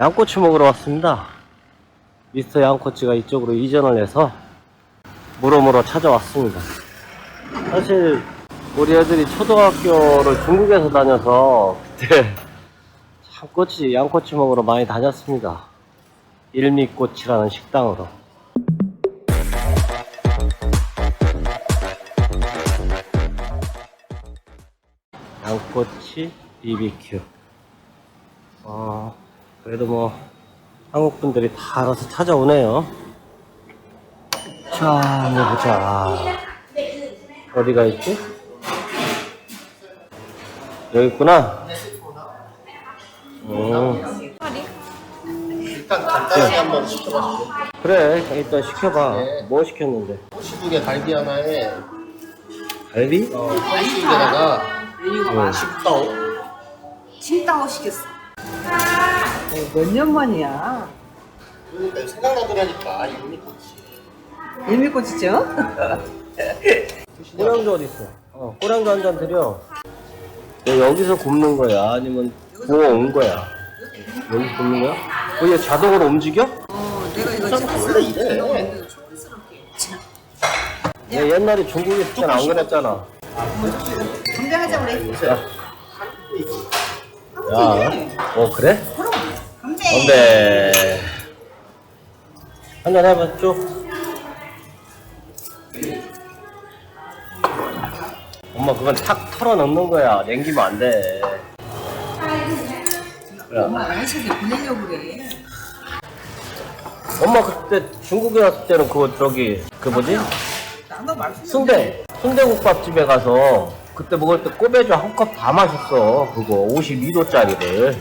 양꼬치 먹으러 왔습니다. 미스터 양꼬치가 이쪽으로 이전을 해서 물어물어 찾아왔습니다. 사실 우리 애들이 초등학교를 중국에서 다녀서 그때 참 꼬치, 양꼬치 먹으러 많이 다녔습니다. 일미꼬치라는 식당으로. 양꼬치 BBQ. 어, 그래도 뭐, 한국 분들이 다 알아서 찾아오네요. 자, 한번 보자. 어디가 있지? 여기 있구나. 음, 일단 간단하게 한번 시켜봤어요. 그래, 일단 시켜봐. 네. 뭐 시켰는데? 호시두개 갈비 하나에 갈비? 어, 호시두개다가 응. 식다오. 칭따오 시켰어. 몇 년 만이야? 그러니까 생각나더라니까 유니코치. 일미꽃이죠? 꼬량주 어디 있어? 어, 꼬량주 한잔 드려. 야, 여기서 굽는 거야? 아니면 구워 온 거야? 여기 굽는 거야? 어, 얘 자동으로 움직여? 어, 내가 이거 원래 이래. 얘 옛날에 중국에 있을 땐안 그랬잖아. 감자하자 우리. 야. 야, 어, 그래? 건배. 한잔 해봐, 쭉. 엄마, 그건 탁 털어 넣는 거야. 냉기면 안 돼. 야, 엄마 아저씨들 보내려고 그래. 엄마 그때 중국에 갔을 때는 그거 저기 그 뭐지 나도. 순대 순대국밥집에 가서 그때 먹을 때 꼬배주 한 컵 다 마셨어 그거 52도짜리를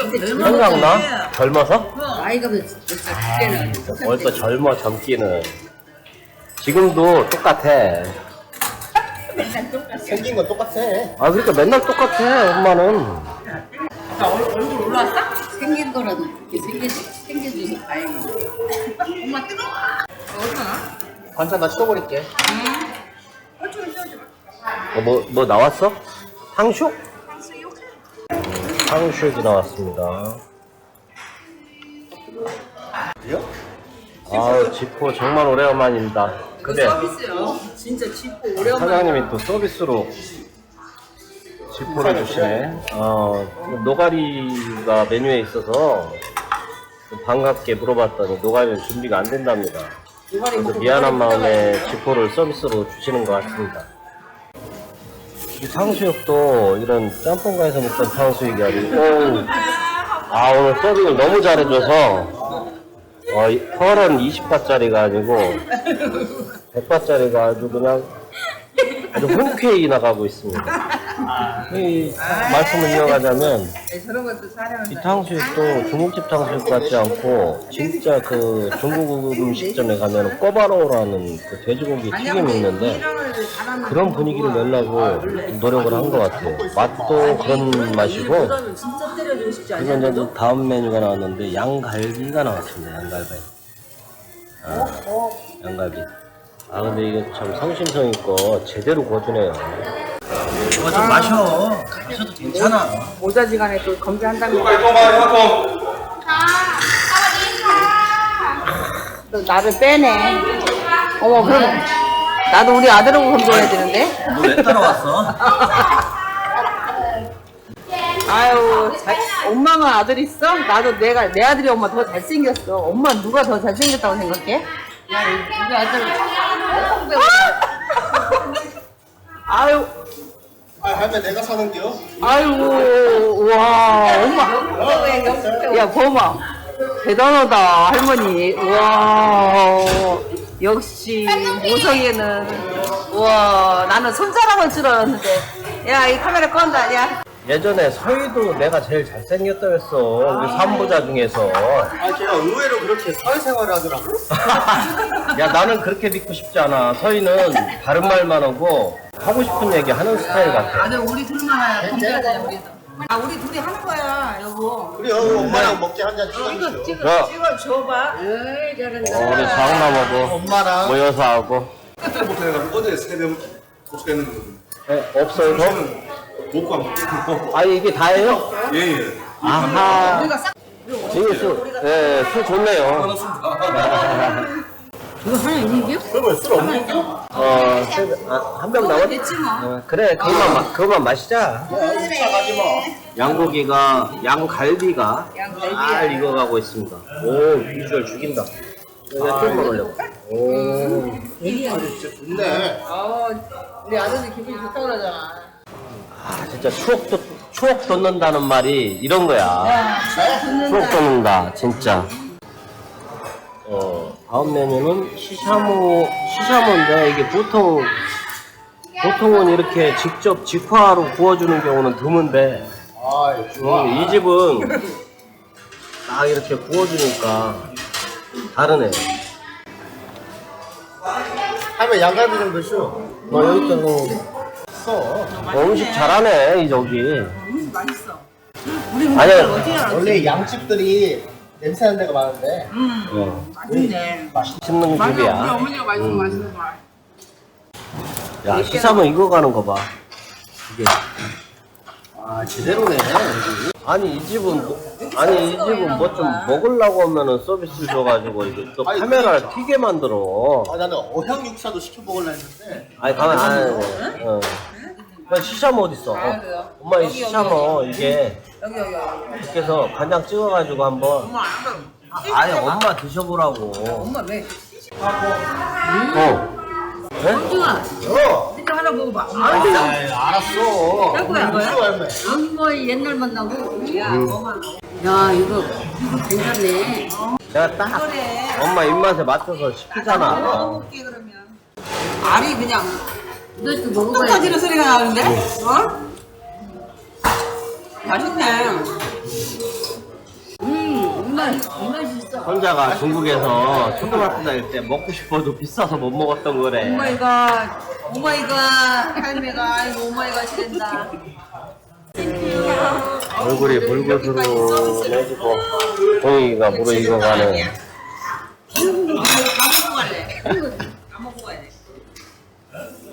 생각나? 젊어서? 아이가 몇, 몇 살? 그때는. 벌써 젊어 젊기는 지금도 똑같아 생긴 건 똑같아. 아 그러니까 맨날 똑같아 엄마는 얼굴 올라왔어? 생긴 거라도 그렇게 생겨지, 생겨줘서 다행이야. 엄마 뜨거워. 얼마나? 반찬 다 치워버릴게. 어, 뭐, 뭐 나왔어? 탕수 육? 탕수육이 나왔습니다? 아우 지포 정말 오래간만입니다 근데 서비스요. 진짜 짚고 오래간만에. 사장님이 또 서비스로 지포를 주시네. 어, 노가리가 메뉴에 있어서 좀 반갑게 물어봤더니 노가리는 준비가 안 된답니다. 그래서 미안한 마음에 지포를 서비스로 주시는 것 같습니다. 이 탕수육도 이런 짬뽕가에서 먹던 탕수육이 아니고, 아, 오늘 서빙을 너무 잘해줘서, 어, 이 펄은 20바짜리가 아니고, 100바짜리가 아주 그냥 흔쾌히 나가고 있습니다. 이 말씀을 이어가자면 네, 저런 것도 사려면. 이 탕수육도 중국집 탕수육 같지 않고 진짜 그 중국 음식점에 가면 꼬바로우라는 그 돼지고기 튀김이 있는데 그런 분위기를 내려고 노력을 한 것 같아요. 맛도 그런 맛이고. 이건 이제 다음 메뉴가 나왔는데 양갈비가 나왔습니다. 양갈비. 아, 양갈비. 아 근데 이거 참 성심성 있고 제대로 구워주네요. 이거 좀 마셔. 마셔도 괜찮아. 모자지간에 또 검사한다는 거. 또 나를 빼네. 어머, 그럼 나도 우리 아들하고 검사해야 되는데? 너 왜 따라왔어? 아유, 잘, 엄마가 아들 있어? 나도 내가, 내 아들이 엄마 더 잘생겼어. 엄마 누가 더 잘생겼다고 생각해? 야, 우리 아들. 아유, 아, 할매 내가 사는겨? 아이고, 와, 엄마. 야, 범아. 대단하다, 할머니. 와, 역시, 모성이는. 와, 나는 손자랑을 줄 알았는데. 야, 이 카메라 껐다, 야. 예전에 서희도 내가 제일 잘생겼다 했어. 우리 삼부자 중에서. 아, 걔가 의외로 그렇게 사회생활을 하더라고. 야, 나는 그렇게 믿고 싶지 않아. 서희는 바른 말만 하고 하고 싶은 얘기 하는 스타일 같아. 아들, 우리 둘만 검사하자, 우리도. 아, 우리 둘이 하는 거야, 여보. 그래요, 엄마랑 먹게 한잔 찍어 주죠. 야, 찍어 줘봐. 에이, 잘한다. 어, 우리 장남하고 엄마랑 모여서 하고. 못해가지고 어제 새벽 도착했는데 에, 없어요, 더? 못 가고 아, 이게 다예요? 예 예 아하. 우리가 싹, 우리 이게 술, 예, 술 좋네요. 이거 하나 있는 그러면 술 없는 게? 어, 아, 한병 남았 됐지 뭐. 어, 그래, 그것만, 마, 그것만 마시자. 차 가지 마. 양고기가, 양갈비가 양갈비. 잘 익어가고 있습니다. 오, 비주얼 죽인다. 내가 조금만 올려. 오. 진짜 좋네. 아, 우리 아들이 기분이 좋다고 그러잖아. 아, 진짜 추억 돋, 추억 돋는다는 말이 이런 거야. 추억 돋는다, 진짜. 어, 다음 메뉴는 시샤모, 시샤모인데 이게 보통, 보통은 이렇게 직접 직화로 구워주는 경우는 드문데, 아. 음, 이 집은 딱 이렇게 구워주니까 다르네. 하면 양갈비 좀 드시오. 어, 여기 있잖아. 써. 어, 음식 잘하네, 이 저기. 음, 맛있어. 아니야, 원래 양집들이 냄새 나는 데가 많은데. 어, 맛있네. 맛있는 맞아, 우리 집이야. 어머니가 맛있는 맛있는 거. 야, 시사모 익어가는 거 봐. 이게. 아, 제대로네. 여기. 아니, 이 집은, 뭐- 아니, 이 집은 뭐 좀 먹으려고 하면은 서비스를 줘가지고, 이거 또 아니, 카메라를 튀게 만들어. 아, 나는 어향 육사도 시켜 먹으려 했는데. 아니, 가만, 아니, 어. 야, 시샤모 어딨어? 어. 그래요? 엄마, 이 시샤모, 이게, 여기, 여기, 여기. 이렇게 해서 간장 찍어가지고 한번. 엄마 안 그럼. 아니, 엄마 드셔보라고. 엄마 왜? 어. 네? 형준아, 어. 이거 하나 먹어봐. 아, 알았어. 할 거야, 뭐야? 무시워, 할매. 여기 뭐 옛날 만나고. 야, 음. 엄마. 야, 이거 이거 괜찮네. 내가 딱 엄마 입맛에 맞춰서 시키잖아. 먹을게 그러면. 알이 그냥 너도 먹어봐야 똑같이는 소리가 나는데? 어? 맛있네. 음, 이맛 이맛 있어. 혼자가 중국에서 초등학교 다닐 때 먹고 싶어도 비싸서 못 먹었던 거래. 오마이갓, 오마이갓, 할매가 아이고 오마이갓이 된다. 얼굴이 붉어스러워지고 동이가 무르익어가는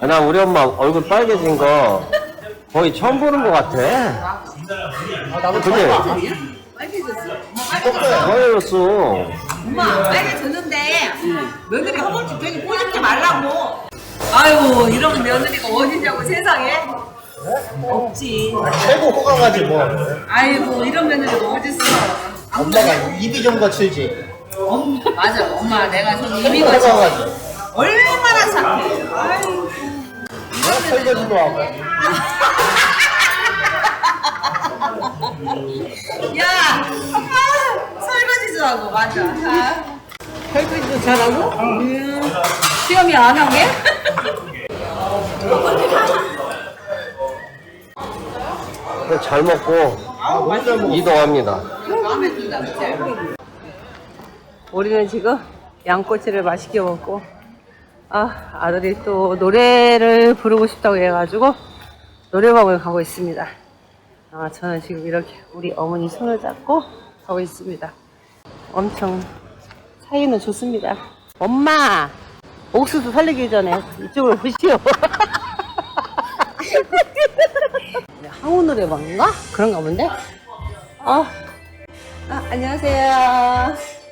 아, 나 우리 엄마 얼굴 빨개진 거 거의 처음 보는 것 같아. 아, 나도? 처음 빨개졌어. 빨개졌어. 엄마 빨개졌는데 며느리 허벅지 괜히 꼬집지 말라고. 아이고 이런 며느리가 어디냐고 세상에. 없지. 최고 호강하지, 뭐. 아이고 이런 며느리가 어딨어. 엄마가 입이 좀 거칠지. 맞아 엄마 내가 좀 거쳐. 호강하지. 얼마나 착해. 아이고. 내가 설거지도 하고. 야 아, 설거지도 하고 맞아. 아. 설거지도 잘하고? 음. 시험이 안 하게? 잘 먹고 이동합니다. 마음에 든다 그치? 우리는 지금 양꼬치를 맛있게 먹고, 아, 아들이 또 노래를 부르고 싶다고 해가지고, 노래방을 가고 있습니다. 아, 저는 지금 이렇게 우리 어머니 손을 잡고 가고 있습니다. 엄청 사이는 좋습니다. 엄마! 옥수수 살리기 전에 이쪽을 보시오. 항우 노래방인가? 그런가 본데? 어. 아, 안녕하세요.